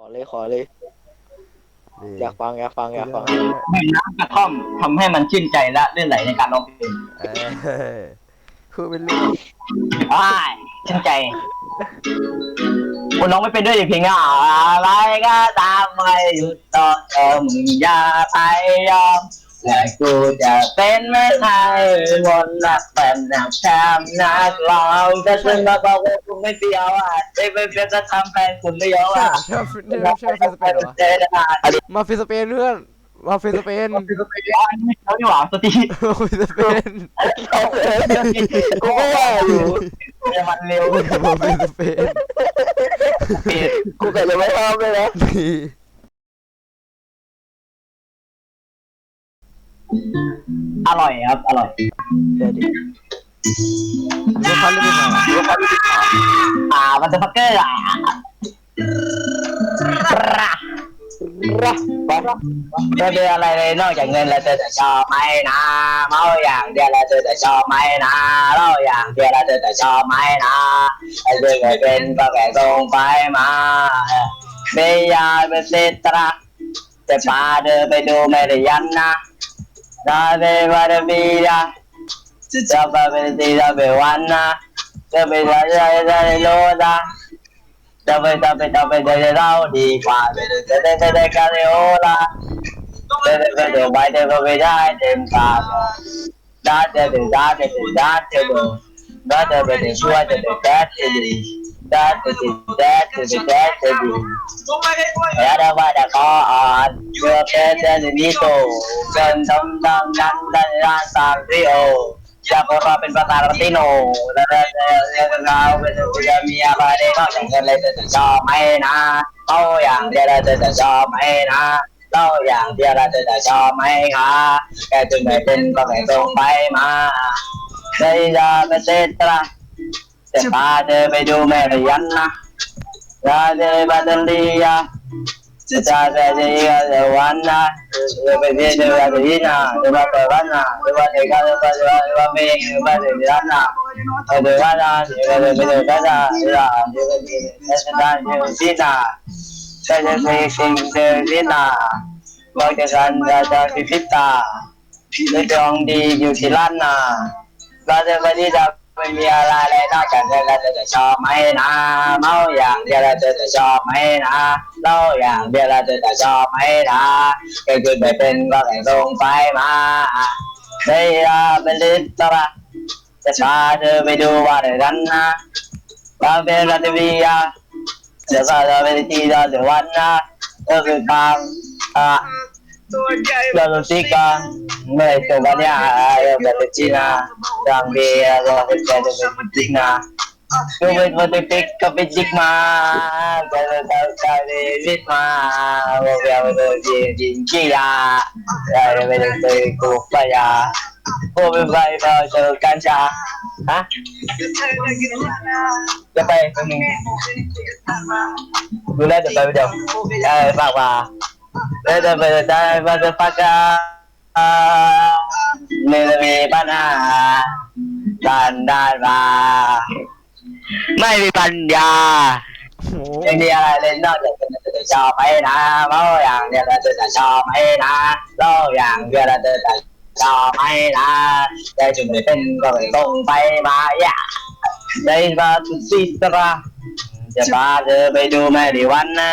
ขอเลยขอเลยนี่อยากฟังอยากฟังอยากฟังดื่มน้ำกระท่อมทำให้มันชื่นใจและลื่นไหลในการร้องเพลงเอ้ยพูดเป็นเรื่องอ้ายชื่นใจคุณร้องไม่เป็นด้วยดิเพลงอะอะไรก็ตามไม่หยุดต่อเธอมึงอย่าไปยอม และกูจะเป็นไม่ไทยวนรักแบบนักแชมป์นักร้องจะซึ่งมาบอกว่ากูไม่เปรี้ยวอะได้ไปเป็นจะทำแฟนคุณไม่ยอมอะใช่ฟินี่ใช่ฟิสเปนเหรอวะเจอได้มาฟิสเปนเพื่อนมาฟิสเปนเขาดีกว่าสตีมาฟิสเปนกูก็ว่าอยู่มันเร็วมาฟิสเปนกูแต่ยังไม่ชอบเลยนะ อร่อยครับ อร่อยเดี๋ยวดิลูกค้าเล่นยังไงวะอ่ามันจะพักเกอร์อะรักรักจะเป็นอะไรเลยนอกจากเงินแล้วเธอจะชอบไหมนะเมาอย่างเดียวแล้วเธอจะชอบไหมนะเหล้าอย่างเดียวแล้วเธอจะชอบไหมนะไอ้เรื่องเคยเป็นก็แค่ส่งไปมาไม่อยากเป็นเศษตระจะพาเธอไปดูไม่ได้ยันนะ นาเดวาเดบีดาจะไปเป็นตีจะไปวันนะจะไปจะจะจะโลดา จะไปจะไปจะไปจะจะเล่าดีกว่าไปจะจะจะจะกันเลยโอดเด้จะจะได้จะจะได้จะดูได้จะไปจะช่วยจะจะได้จะดีได้จะจะได้จะจะได้จะดี ya da ba da ko on chưa kể đến đi tổ chân tâm tâm nhắn tay ra sang rio จะพบว่าเป็นภาษาละติโนแล้วแล้วแล้วเราเป็นจะมีอะไรได้นอกจากเงินเลยจะชอบไหมนะเต้าอย่างเดียวเราจะชอบไหมนะเต้าอย่างเดียวเราจะชอบไหมคะแกจึงไม่เป็นก็ไม่ตรงไปมาใครจะเป็นเศษตระ จะพาเธอไปดูแม่ระยันนะราเดบัตลียาจะจะจะจะจะวันนะจะไปเรียนจะไปเรียนนะจะไปไปวันนะจะไปเด็กก็จะไปจะไปไม่จะไปเรียนนะจะไปวันนะจะไปไปเด็กก็จะจะจะไปจะจะจะที่นะจะจะไปสิ่งจะที่นะบอกจะกันจะจะพิพิตาจะจองดีอยู่ที่ร้านนะเราจะไปที่จะ ไม่มีอะไรเลยนอกจากเธอแล้วเราจะชอบไหมนะเมาอย่างเดียวแล้วเราจะชอบไหมนะเล่าอย่างเดียวแล้วเราจะชอบไหมนะก็คือไม่เป็นก็แค่ส่งไปมาเฮ้ยเป็นลิตระจะพาเธอไปดูว่าในนั้นนะบางเป็นรัตวียาจะพาเธอไปที่ดอนเดวันนะก็คือทางอ่า เราลูซิกาเมื่อตัววันนี้เราเป็นจีน่าทางเบียร์เราเป็นเป็นจีน่า Kumit mo tipik kapit ma, kalau tahu kali vit ma, mau biar mau jin jin kia, dari mana tu kupa ya, mau berbaik mau tu kanca, ha? Sampai kamu, gula tu baru dah, eh pak pak, dah dah dah dah dah pakai, ni lebih panas, dan dan bah. ไม่มีปัญญาโอ้โหไม่มีอะไรเลยนอกจากจะชอบไหมนะเมาอย่างเดียวเราจะชอบไหมนะเล่าอย่างเดียวเราจะชอบไหมนะแต่จุดไม่เป็นก็ไม่ตรงไปมาอย่าได้มาสุดสิตระจะพาเธอไปดูแม่ดีวันนะ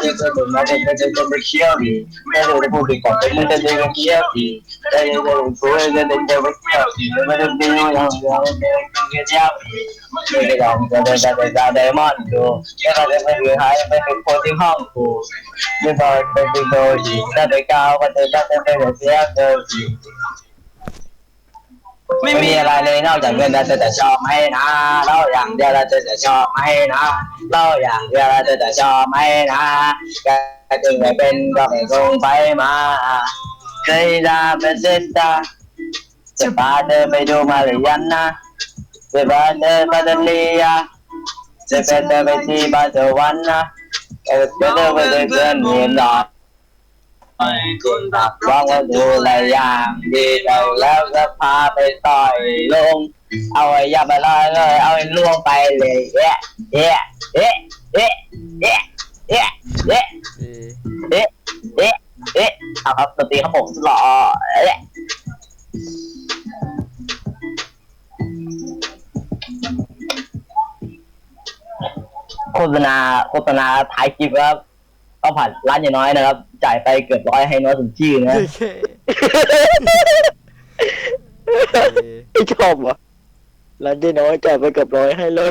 เธอมาดลีนะจะได้เจอเจอมาดีวันนะจะไปดูไปดูไปดูไปดูไปดูไปดูกาแฟมาดูไปดูอะไรม ไม่มีอะไรเลยนอกจากเงินเราจะแต่ชอบไหมนะเล่าอย่างเดียวเราจะแต่ชอบไหมนะเล่าอย่างเดียวเราจะแต่ชอบไหมนะแกจึงไม่เป็นก็ไม่คงไปมาเคยดาเป็นเซตาจะพาเธอไปดูมาหรือยังนะจะพาเธอมาเดลียจะเป็นเธอไปที่บ้านเธอวันนะเออเธอเธอไปเพื่อนเห็นหรอ ให้คุณรับรองว่าดูแลอย่างดีเราแล้วก็พาไปต่อยลง เอาไอ้ยาไปลอยเลยเอาไอ้ล่วงไปเลยเอ๊ะเอ๊ะเอ๊ะเอ๊ะเอ๊ะเอ๊ะเอ๊ะเอ๊ะเอ๊ะเอ๊ะเอาครับดนตรีครับผมหล่อเอ๊ะโฆษณาโฆษณาท้ายคลิปครับ ต้องผ่านร้านยายน้อยนะครับ จ่ายไปเกือบร้อยให้น้อยสมชื่อนะโอเคเอไอ้ชอบวะร้านเจ๊น้อยจ่ายไปเกับร้อยให้เลย